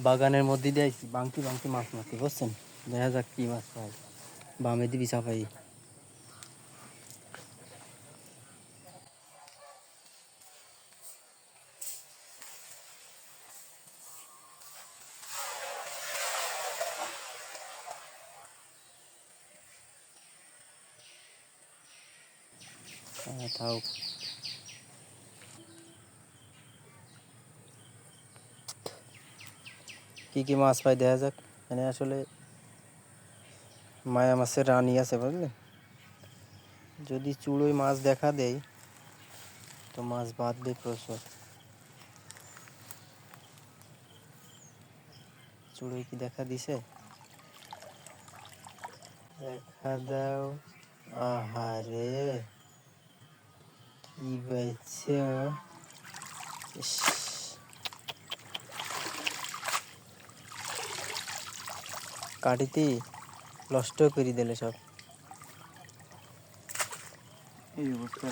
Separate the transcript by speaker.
Speaker 1: বাগানের মধ্যে দিয়ে আইছি, বাংকি বাংকি মাছ মারতে বুঝছেন? দেখা যাক কি মাছ পাই। বামে দিবি চাপাই হ্যাঁ থাক। কি কি মাছ পাই দেখা যাক এখানে আসলে মায়া মাছের রানী আছে বুঝলেন যদি চুড়োই মাছ দেখা দেয় তো মাছ বাঁধবে প্রচুর চুড়োই কি দেখা দিছে দেখা দাও আহারে কি পাইছে কাটিতে নষ্ট করে দিলে সব
Speaker 2: এই অবস্থা?